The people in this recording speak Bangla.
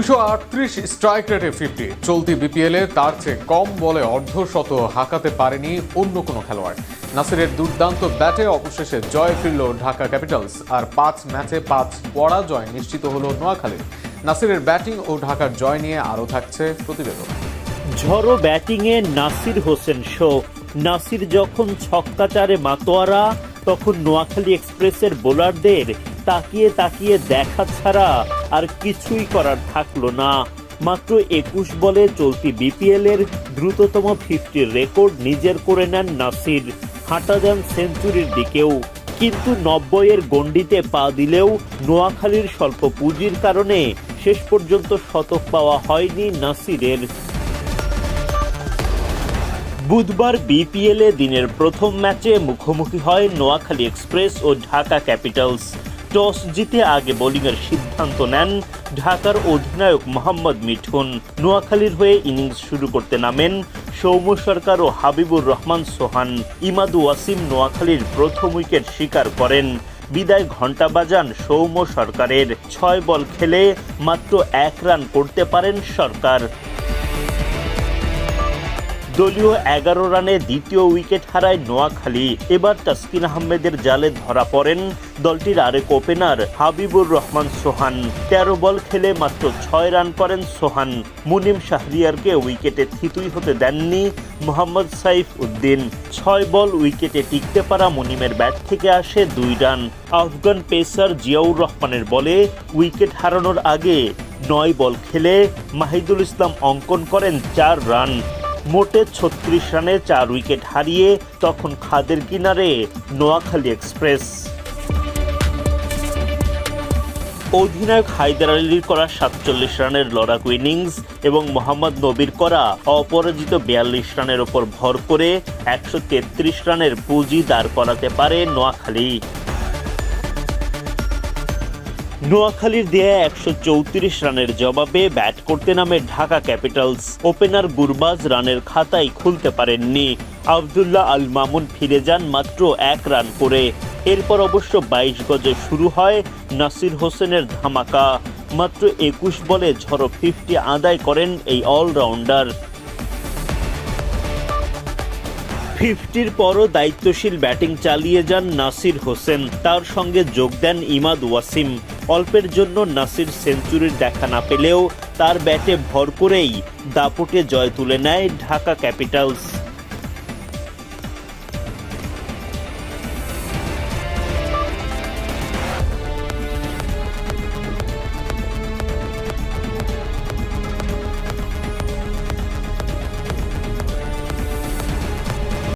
দুইশো আটত্রিশ স্ট্রাইক রেটে ফিফটি চলতি বিপিএলে তার চেয়ে কম বলে অর্ধশত হাঁকাতে পারেনি অন্য কোনো খেলোয়াড়। নাসিরের দুর্দান্ত ব্যাটে অবশেষে জয় ফিরল ঢাকা ক্যাপিটালস, আর পাঁচ ম্যাচে পাঁচ পরাজয় নিশ্চিত হলো নোয়াখালীর নাসিরের ব্যাটিং ও ঢাকার জয় নিয়ে আরও থাকছে প্রতিবেদন। ঝড়ো ব্যাটিংয়ে নাসির হোসেন শো। নাসির যখন ছক্কাচারে মাতোয়ারা, তখন নোয়াখালী এক্সপ্রেসের বোলারদের তাকিয়ে তাকিয়ে দেখা ছাড়া আর কিছুই করার থাকল না। মাত্র একুশ বলে চলতি বিপিএল এর দ্রুততম ফিফটির রেকর্ড নিজের করে নেন নাসির। হাঁটা যান সেঞ্চুরির দিকেও। কিন্তু নব্বইয়ের গণ্ডিতে পা দিলেও নোয়াখালীর স্বল্প পুঁজির কারণে শেষ পর্যন্ত শতক পাওয়া হয়নি নাসিরের। বুধবার বিপিএল দিনের প্রথম ম্যাচে মুখোমুখি হয় নোয়াখালী এক্সপ্রেস ও ঢাকা ক্যাপিটালস। টস জিতে আগে বোলিংয়ের সিদ্ধান্ত নেন ঢাকার অধিনায়ক মোহাম্মদ মিঠুন। নোয়াখালীর হয়ে ইনিংস শুরু করতে নামেন সৌম্য সরকার ও হাবিবুর রহমান সোহান। ইমাদু ওয়াসিম নোয়াখালীর প্রথম উইকেট শিকার করেন। বিদায় ঘণ্টা বাজান সৌম্য সরকারের। ছয় বল খেলে মাত্র এক রান করতে পারেন সরকার। দলীয় এগারো রানে দ্বিতীয় উইকেট হারায় নোয়াখালী। এবার তাসকিন আহমেদের জালে ধরা পড়েন দলটির আরেক ওপেনার হাবিবুর রহমান সোহান। তেরো বল খেলে মাত্র ছয় রান করেন সোহান। মুনিম শাহরিয়ারকে উইকেটে থিতুই হতে দেননি মোহাম্মদ সাইফ উদ্দিন। ছয় বল উইকেটে টিকতে পারা মুনিমের ব্যাট থেকে আসে দুই রান। আফগান পেসার জিয়াউর রহমানের বলে উইকেট হারানোর আগে নয় বল খেলে মাহিদুল ইসলাম অঙ্কন করেন চার রান। মোটে ছত্রিশ রানে চার উইকেট হারিয়ে তখন খাদের কিনারে নোয়াখালী এক্সপ্রেস। অধিনায়ক হায়দার আলীর করা সাতচল্লিশ রানের লড়াকু ইনিংস এবং মোহাম্মদ নবীর করা অপরাজিত বিয়াল্লিশ রানের ওপর ভর করে একশো তেত্রিশ রানের পুঁজি দাঁড় করাতে পারে নোয়াখালী। নোয়াখালীর দেয়া একশো চৌত্রিশ রানের জবাবে ব্যাট করতে নামে ঢাকা ক্যাপিটালস। ওপেনার গুরবাজ রানের খাতায় খুলতে পারেননি। আবদুল্লাহ আল মামুন ফিরে যান মাত্র এক রান করে। এরপর অবশ্য বাইশ গজে শুরু হয় নাসির হোসেনের ধামাকা। মাত্র একুশ বলে ঝড়ো ফিফটি আদায় করেন এই অলরাউন্ডার। ফিফটির পরও দায়িত্বশীল ব্যাটিং চালিয়ে যান নাসির হোসেন। তার সঙ্গে যোগ দেন ইমাদ ওয়াসিম। অল্পের জন্য নাসির সেঞ্চুরির দেখা না পেলেও তার ব্যাটে ভর করেই দাপটে জয় তুলে নেয় ঢাকা ক্যাপিটালস।